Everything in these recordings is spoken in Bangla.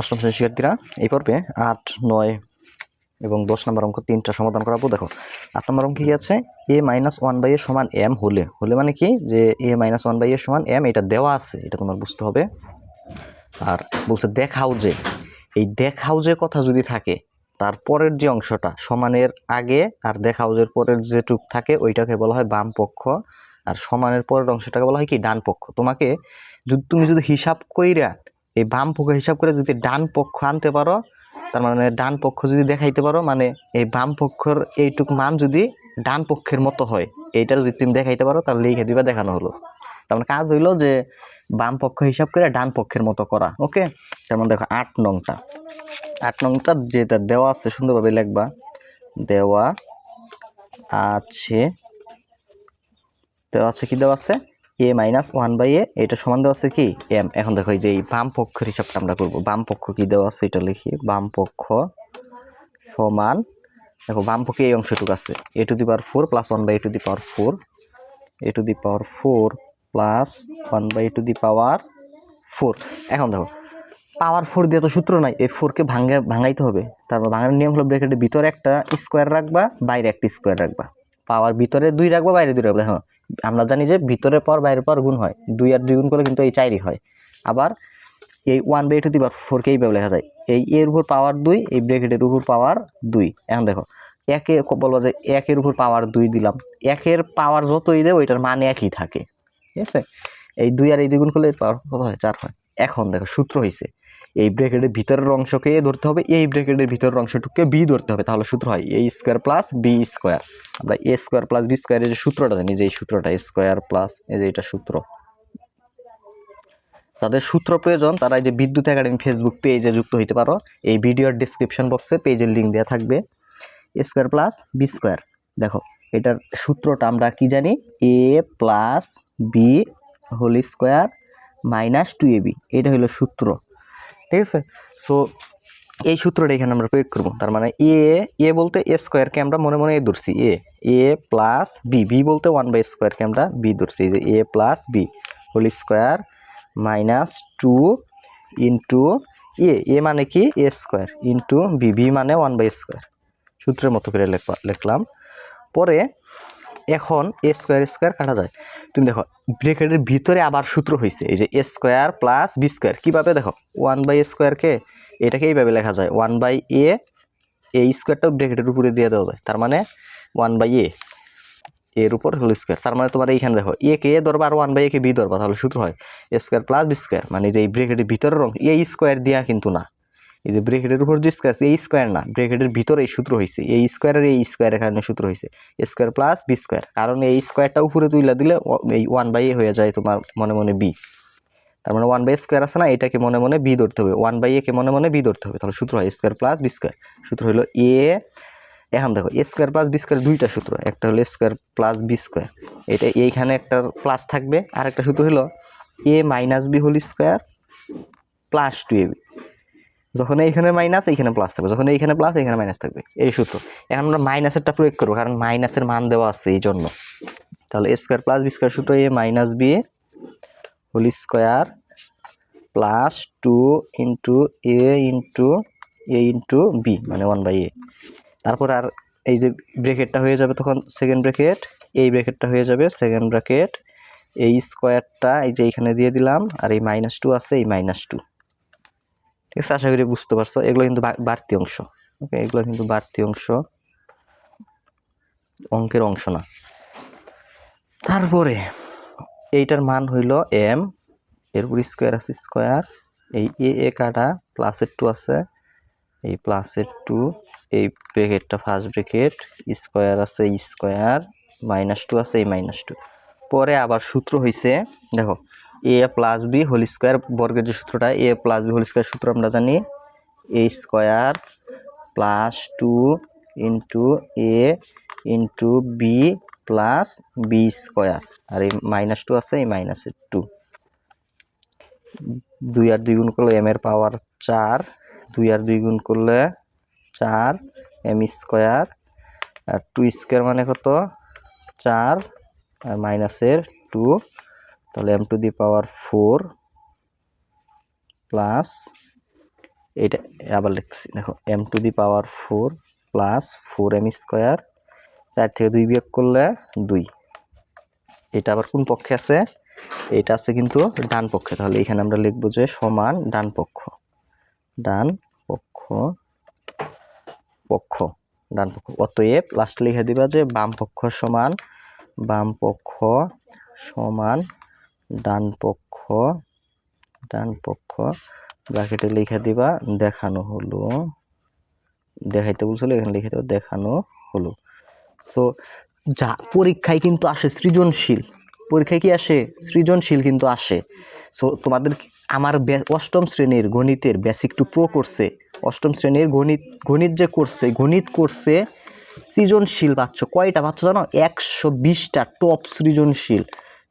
অষ্টম শ্রেণির শিক্ষার্থীরা, এই পর্বে আট, নয় এবং দশ নম্বর অঙ্ক তিনটা সমাধান করাবো। দেখো, আট নম্বর অঙ্কে কি আছে? A minus one by a সমান এম হলে। হলে মানে কি? যে a minus one by a সমান এম এটা দেওয়া আছে, এটা তোমার বুঝতে হবে। আর বলছে দেখাও যে, এই দেখাও যে কথা যদি থাকে তারপরের যে অংশটা সমানের আগে আর দেখাও যে পরের যে টুক থাকে, ওইটাকে বলা হয় বাম পক্ষ। আর সমানের পরের অংশটাকে বলা হয় কি? ডান পক্ষ। তোমাকে যদি, তুমি যদি হিসাব কইরা এই বাম পক্ষ হিসাব করে যদি ডান পক্ষ আনতে পারো, তার মানে ডান পক্ষ যদি দেখাইতে পারো মানে এই বাম পক্ষের এইটুক মান যদি ডান পক্ষের মতো হয়, এইটা যদি তুমি দেখাইতে পারো, তাহলে লিখে দিবা দেখানো হলো। তার মানে কাজ হইল যে বাম পক্ষ হিসাব করে ডান পক্ষের মতো করা, ওকে? তার মানে দেখো আট নংটা। আট নংটা যেটা দেওয়া আছে সুন্দরভাবে লিখবা। দেওয়া আছে দেওয়া আছে কি দেওয়া আছে? A minus one by a এটা সমান দেওয়া আছে কি? এম এখন দেখো যে এই বাম পক্ষের হিসাবটা আমরা করব। বাম পক্ষ কি দেওয়া আছে? এটা লিখি। বাম পক্ষ সমান, দেখো বাম পক্ষে এই অংশটুকু আছে। A to the power four plus one by a to the power four a to the power four plus one by to the power four এখন দেখো পাওয়ার ফোর দিয়ে তো সূত্র নাই। এই ফোরকে ভাঙে, ভাঙাইতে হবে। তারপর ভাঙানোর নিয়ম হলো ব্র্যাকেটের ভিতরে একটা স্কোয়ার রাখবা, বাইরে একটা স্কোয়ার রাখবা। পাওয়ার ভিতরে দুই রাখবা, বাইরে দুই রাখবা। হ্যাঁ আমরা জানি যে ভিতরে পর বাইরে পর গুণ হয়। দুই আর দুই গুণ করলে কিন্তু এই চারই হয়। আবার এই one by to the power ফোরকে এইভাবে লেখা যায়। এই এর উপর পাওয়ার দুই, এই ব্র্যাকেটের উপর পাওয়ার দুই। এখন দেখো, একে বলব যে একের উপর পাওয়ার দুই দিলাম। একের পাওয়ার যতই দেয় ওইটার মান একই থাকে। ঠিক আছে? এই দুই আর এই দ্বিগুণ করলে পাওয়ার কত হয়? চার হয়। এখন দেখো, সূত্র হয়েছে এই ব্র্যাকেটের ভিতরের অংশকে এ ধরতে হবে, এই ব্র্যাকেটের ভিতরের অংশটুকুকে বি ধরতে হবে। তাহলে সূত্র হয় a square plus b square আমরা এ স্কোয়ার প্লাস বি স্কোয়ারের যে সূত্রটা জানি, যে এই সূত্রটা স্কোয়ার প্লাস এই যে এটা সূত্র। তাদের সূত্র প্রয়োজন, তারা এই যে বিদ্যুৎ একাডেমি ফেসবুক পেজে যুক্ত হইতে পারো। এই ভিডিওর ডিসক্রিপশন বক্সে পেজের লিঙ্ক দেওয়া থাকবে। স্কোয়ার প্লাস বি স্কোয়ার দেখো, এটার সূত্রটা আমরা কি জানি? A plus b whole square minus two a b এটা হলো সূত্র। ঠিক আছে? সো এই সূত্রটা এখানে আমরা প্রয়োগ করব। তার মানে এ এ বলতে এ স্কোয়ারকে আমরা মনে মনে এ ধরছি। A a plus b b বলতে ওয়ান বাই স্কোয়ারকে আমরা বি ধরছি। যে a plus b whole square minus two into a a মানে কি? A square into b b মানে ওয়ান বাই স্কোয়ার সূত্রের মতো করে লেখা লিখলাম। পরে এখন এ স্কোয়ার স্কোয়ার কাটা যায়। তুমি দেখো ব্রেকেটের ভিতরে আবার সূত্র হয়েছে এই যে a square plus b square কীভাবে দেখো? ওয়ান বাই এ স্কোয়ারকে এটাকে এইভাবে লেখা যায় ওয়ান বাই এ এই স্কোয়ারটাও ব্রেকেটের উপরে দিয়ে দেওয়া যায়, তার মানে ওয়ান বাই এ এর উপর হোল স্কোয়ার তার মানে তোমার এইখানে দেখো এ কে এ ধরবা আর ওয়ান বাই এ কে বি ধরবা, তাহলে সূত্র হয় a square plus b square মানে যে এই ব্রেকেটের ভিতরের অংশ এই স্কোয়ার দেওয়া কিন্তু না। এই যে ব্রেকেটের উপর যে স্কোয়ার এই স্কোয়ার না ব্রেকেটের ভিতরে এই সূত্র হয়েছে এই স্কোয়ারের এই স্কোয়ারের কারণে সূত্র হয়েছে স্কোয়ার প্লাস বি স্কোয়ার কারণ এই স্কোয়ারটা উপরে তুইলা দিলে এই ওয়ান বাই এ হয়ে যায় তোমার মনে মনে বি তার মানে ওয়ান বাই স্কোয়ার আছে না, এটাকে মনে মনে বি ধরতে হবে। ওয়ান বাই এ কে মনে মনে বি ধরতে হবে। তাহলে সূত্র হয় স্কোয়ার প্লাস বি স্কোয়ার সূত্র হলো এ এখন দেখো a square plus b square দুইটা সূত্র। একটা হলো স্কোয়ার প্লাস বি স্কোয়ার এটা এইখানে একটা প্লাস থাকবে। আর একটা সূত্র হলো a minus b whole square plus two a b যখন এইখানে মাইনাস এইখানে প্লাস থাকবে। যখন এইখানে প্লাস এইখানে মাইনাস থাকবে। এই সূত্র। এখন আমরা মাইনাসেরটা প্রয়োগ করব, কারণ মাইনাসের মান দেওয়া আছে এই জন্য। তাহলে স্কোয়ার প্লাস বি স্কোয়ার সূত্র a minus b whole square plus two into a into a into b মানে ওয়ান বাই এ তারপর আর এই যে ব্রেকেটটা হয়ে যাবে তখন সেকেন্ড ব্রেকেট এই ব্রেকেটটা হয়ে যাবে সেকেন্ড ব্রেকেট এই স্কোয়ারটা এই যে এইখানে দিয়ে দিলাম, আর এই মাইনাস টু আছে, এই মাইনাস টু ঠিক আছে আশা করি বুঝতে পারছ। এগুলো কিন্তু বাড়তি অংশ ওকে এগুলো কিন্তু বাড়তি অংশ, অঙ্কের অংশ না। তারপরে, এইটার মান হইল এম এরপর স্কোয়ার আছে স্কোয়ার এই এ এ কাটা প্লাসের টু আছে, এই প্লাসের টু এই ব্রেকেটটা ফার্স্ট ব্রেকেট স্কোয়ার আছে স্কোয়ার মাইনাস টু আছে, এই মাইনাস টু পরে আবার সূত্র হয়েছে দেখো a plus b whole square বর্গের যে সূত্রটা, a plus b whole square সূত্র আমরা জানি a square plus two into a into b plus b square. আর এই মাইনাস টু আছে, এই মাইনাসের টু। দুই আর দুই গুণ করলে এম এর পাওয়ার চার, দুই আর দুই গুণ করলে চার এম স্কোয়ার। আর টু স্কোয়ার মানে কত? চার, আর মাইনাসের টু। তাহলে m to the power four plus এটা আবার লিখছি, দেখো m to the power four plus four m square চার থেকে দুই বিয়োগ করলে দুই। এটা আবার কোন পক্ষে আছে? এটা আছে কিন্তু ডান পক্ষে। তাহলে এখানে আমরা লিখব যে সমান ডান পক্ষ। ডান পক্ষ পক্ষ, ডান পক্ষ। অতএব লাস্ট লিখে দিবা যে বাম পক্ষ সমান, বাম পক্ষ সমান ডান পক্ষ ডান পক্ষ ব্র্যাকেটে লিখে দিবা, দেখানো হলো। দেখাইতে বলছিল, এখানে লিখে দেবো, দেখানো হলো। সো যা, পরীক্ষায় কিন্তু আসে সৃজনশীল। পরীক্ষায় কি আসে? সৃজনশীল কিন্তু আসে। সো তোমাদের আমার অষ্টম শ্রেণির গণিতের বেসিক টু প্রো করছে অষ্টম শ্রেণির গণিত গণিত যে করছে গণিত করছে সৃজনশীল পাচ্ছ। কয়টা বাচ্চা জানো? একশো বিশটা টপ সৃজনশীল।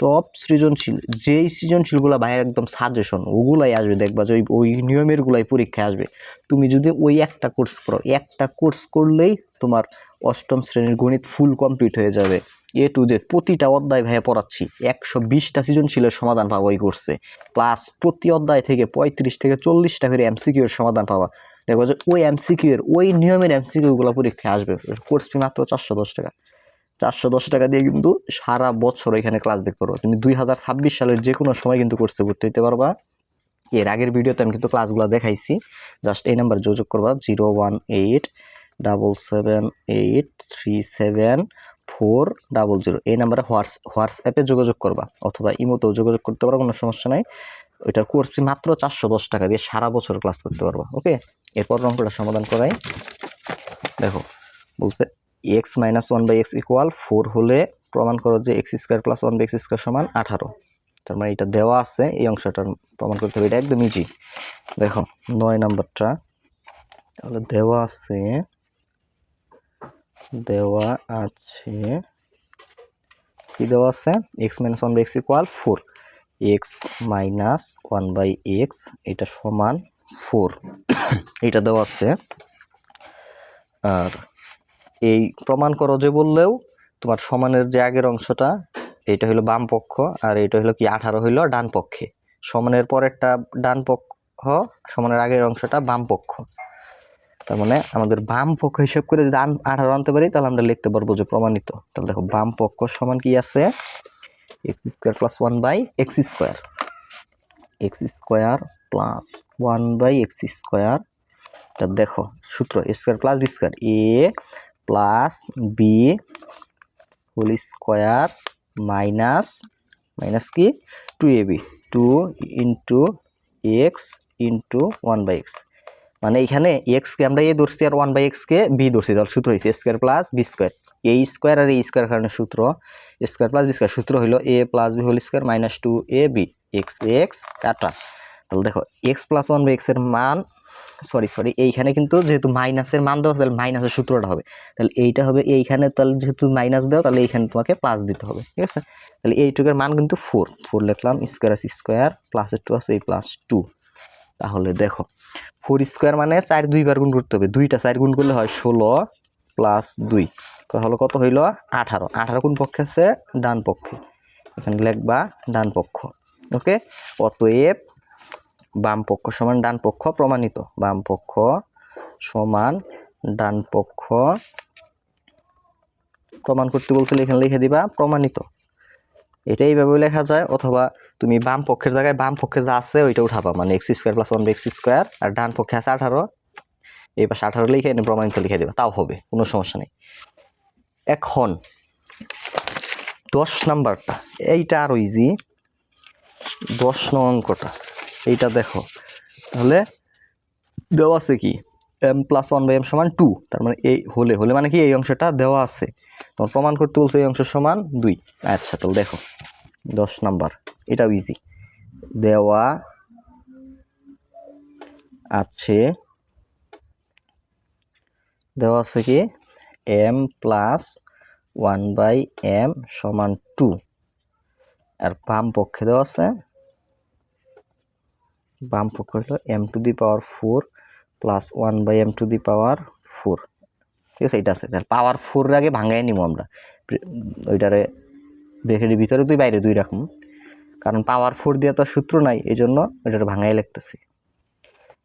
টপ সৃজনশীল, যেই সৃজনশীলগুলো ভাই একদম সাজেশন ওগুলাই আসবে। দেখবা যে ওই ওই নিয়মেরগুলাই পরীক্ষায় আসবে। তুমি যদি ওই একটা কোর্স করো, একটা কোর্স করলেই তোমার অষ্টম শ্রেণির গণিত ফুল কমপ্লিট হয়ে যাবে। এ টু জেড প্রতিটা অধ্যায় ভাইয়া পড়াচ্ছি। একশো বিশটা সৃজনশীলের সমাধান পাবো ওই কোর্সে প্লাস প্রতি অধ্যায় থেকে পঁয়ত্রিশ থেকে চল্লিশটা করে এমসিকিউ এর সমাধান পাবা। দেখব যে ওই এমসিকিউ এর, ওই নিয়মের এমসিকিউগুলো পরীক্ষায় আসবে। কোর্স ফি মাত্র চারশো দশ টাকা। চারশো দশ টাকা দিয়ে কিন্তু সারা বছর এখানে ক্লাস দেখতে পারব। তুমি দুই হাজার ছাব্বিশ সালের যে কোনো সময় কিন্তু কোর্সে ভর্তি হতে পারবা। এর আগের ভিডিওতে আমি কিন্তু ক্লাসগুলো দেখাইছি। জাস্ট এই নাম্বার যোগাযোগ করবা, zero one eight, double seven, eight, three seven, four, double zero. এই নাম্বারে হোয়াটস, হোয়াটসঅ্যাপে যোগাযোগ করবা। অথবা ইমোতেও যোগাযোগ করতে পারো কোনো সমস্যা নাই। ওইটার কোর্স ফি মাত্র চারশো দশ টাকা দিয়ে সারা বছর ক্লাস করতে পারবা ওকে এরপর অঙ্কটা সমাধান করাই। দেখো, বলছে x minus one by x equal four হলে প্রমাণ করো যে x square plus one by x square সমান আঠারো। তার মানে এটা দেওয়া আছে, এই অংশটা প্রমাণ করতে হবে, এটা একদম ইজি দেখো, নয় নাম্বারটা, তাহলে দেওয়া আছে দেওয়া আছে, কি দেওয়া আছে? X minus one by x equal four. X minus one by x, এটা সমান ফোর। এটা দেওয়া আছে, আর এই প্রমাণ করো যে বললেও তোমার সমানের যে আগের অংশটা এটা হলো বাম পক্ষ আর এটা হলো কি আঠারো হইল ডান পক্ষে। সমানের পরেরটা ডান পক্ষ, সমানের আগের অংশটা বাম পক্ষ। তার মানে আমাদের বাম পক্ষ হিসেব করে যদি আঠারো আনতে পারি, তাহলে আমরা লিখতে পারব যে প্রমাণিত। তাহলে দেখো বাম পক্ষ সমান কি আছে? X square plus one by x square x square plus one by x square এটা দেখো সূত্র square plus b square a plus b whole square minus minus কি? Two a b, two into x into one by x. মানে এখানে এক্সকে আমরা এ ধরছি আর ওয়ান বাই এক্সকে বি ধরছি, তাহলে সূত্র হয়েছে square plus b square a square R a square কারণে সূত্র স্কোয়ার প্লাস বি স্কোয়ার সূত্র হলো a plus b whole square minus two a b x x কাটা। তাহলে দেখো এক্স প্লাস ওয়ান বাই এক্সের মান সরি সরি এইখানে কিন্তু যেহেতু মাইনাসের মান দেওয়া তাহলে মাইনাসের সূত্রটা হবে। তাহলে এইটা হবে, এইখানে তাহলে যেহেতু মাইনাস দেওয়া, তাহলে এইখানে তোমাকে প্লাস দিতে হবে, ঠিক আছে? তাহলে এইটুকের মান কিন্তু ফোর ফোর লিখলাম স্কোয়ার আছে স্কোয়ার প্লাসের টু আছে, এই প্লাস টু তাহলে দেখো ফোর স্কোয়ার মানে চার দুইবার গুণ করতে হবে, দুইটা চার গুণ করলে হয় ষোলো প্লাস দুই। তাহলে কত হইল? আঠারো। আঠারো কোন পক্ষে আছে? ডান পক্ষে। এখানে লিখবা ডান পক্ষ ওকে অতএব বাম পক্ষ সমান ডান পক্ষ প্রমাণিত। বাম পক্ষ সমান ডান পক্ষ প্রমাণ করতে বলছিলে এখানে লিখে দিবা প্রমাণিত। এটা এইভাবে লেখা যায়, অথবা তুমি বাম পক্ষের জায়গায় বাম পক্ষে যা আছে ওইটা উঠাবা। মানে x square plus one x square আর ডান পক্ষে আছে আঠারো, এই পাশে আঠারো লিখে এনে প্রমাণিত লিখে দেবা। তাও হবে, কোনো সমস্যা নেই। এখন দশ নাম্বারটা, এইটা আরও ইজি দশ নং অঙ্কটা। এইটা দেখো। তাহলে দেওয়া আছে কি? M plus one by m সমান টু তার মানে এই হলে হলে মানে কি এই অংশটা দেওয়া আছে। তোমার প্রমাণ করতে বলছে এই অংশ সমান দুই। আচ্ছা তাহলে দেখো, দশ নাম্বার, এটাও ইজি দেওয়া আছে দেওয়া আছে কি? M plus one by m সমান টু আর বাম পক্ষে দেওয়া আছে বাম পক্ষ হলো m to the power four plus one by m to the power four ঠিক আছে, এটা আছে। তাহলে পাওয়ার ফোর আগে ভাঙাই নিব আমরা। ওইটারে ব্রেকেটের ভিতরে দুই বাইরে দুই রকম। কারণ পাওয়ার ফোর দিয়ে তো সূত্র নাই এই জন্য ওইটারে ভাঙাই লিখতেছি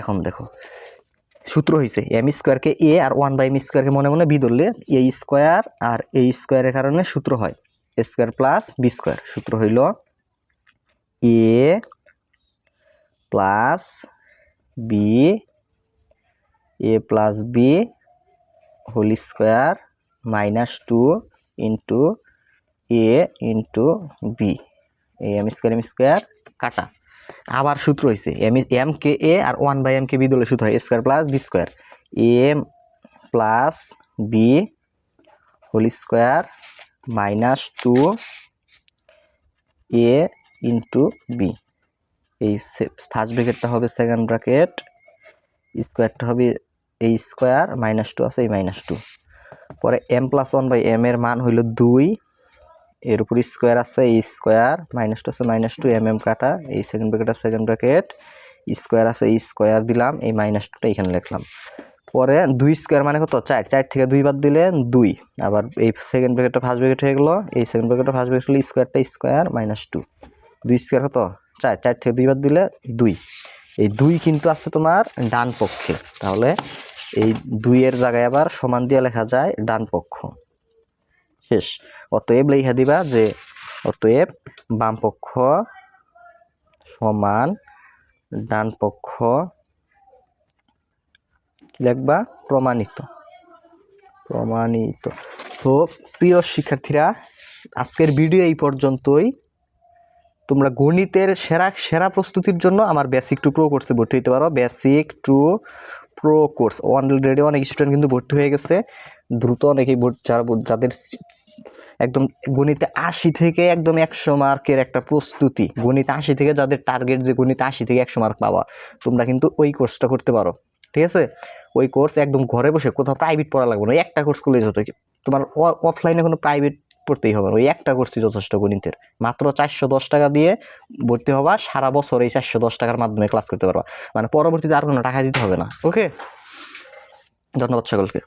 এখন দেখো, সূত্র হয়েছে এম স্কোয়ারকে এ আর ওয়ান বাই এম স্কোয়ারকে মনে মনে বি ধরলে এ স্কোয়ার আর এ স্কোয়ারের কারণে সূত্র হয়। A square plus b square সূত্র হইল a plus b a plus b whole square minus two into a into b এই এম স্কোয়ার এম স্কোয়ার কাটা। আবার সূত্র হয়েছে এম এম কে এ আর ওয়ান বাই এম কে বি দলের সূত্র হয় square plus b square m plus b whole square minus two a into b এই ফার্স্ট ব্র্যাকেটটা হবে সেকেন্ড ব্র্যাকেট স্কোয়ারটা হবে এই স্কোয়ার মাইনাস টু আছে, এই মাইনাস টু পরে m plus one by m এর মান হইল দুই, এর উপর স্কোয়ার আছে, এই স্কোয়ার মাইনাস টু আছে মাইনাস টু এম এম কাটা, এই second bracket second bracket square আছে, এই স্কোয়ার দিলাম, এই মাইনাস টুটা এখানে লিখলাম। পরে দুই স্কোয়ার মানে কত? চার চার থেকে দুই বাদ দিলে দুই। আবার এই সেকেন্ড ব্র্যাকেটটা ফার্স্ট ব্র্যাকেট হয়ে গেলো, এই সেকেন্ড ব্র্যাকেটটা ফার্স্ট ব্র্যাকেট হলো স্কোয়ারটা স্কোয়ার মাইনাস টু দুই স্কোয়ার কত? চার চার থেকে দুই বাদ দিলে দুই। এই দুই কিন্তু আছে তোমার ডান পক্ষে। তাহলে এই দুইয়ের জায়গায় আবার সমান দিয়ে লেখা যায় ডান পক্ষ। শেষ। অতএব লেখা দিবা যে অতএব বাম পক্ষ সমান ডান পক্ষ লিখবা? প্রমাণিত। প্রমাণিত। তো প্রিয় শিক্ষার্থীরা, আজকের ভিডিও এই পর্যন্তই। তোমরা গণিতের সেরা সেরা প্রস্তুতির জন্য আমার বেসিক টু প্রো কোর্সে ভর্তি হতে পারো। Basic to pro course already অনেক স্টুডেন্ট কিন্তু ভর্তি হয়ে গেছে। দ্রুত অনেকেই যারা যাদের একদম গণিতে আশি থেকে একদম একশো মার্কের একটা প্রস্তুতি। গণিত আশি থেকে যাদের টার্গেট যে গণিত আশি থেকে একশো মার্ক পাওয়া, তোমরা কিন্তু ওই কোর্সটা করতে পারো। ঠিক আছে? ওই কোর্স একদম ঘরে বসে কোথাও প্রাইভেট পড়া লাগবে না। একটা কোর্স করলে যত তোমার অফলাইনে কোনো প্রাইভেট পড়তেই হবে ওই একটা করছি যথেষ্ট গণিতের মাত্র চারশো দশ টাকা দিয়ে ভর্তি হবা, সারা বছর এই চারশো দশ টাকার মাধ্যমে ক্লাস করতে পারবা। মানে পরবর্তীতে আর কোনো টাকা দিতে হবে না ওকে ধন্যবাদ সকলকে।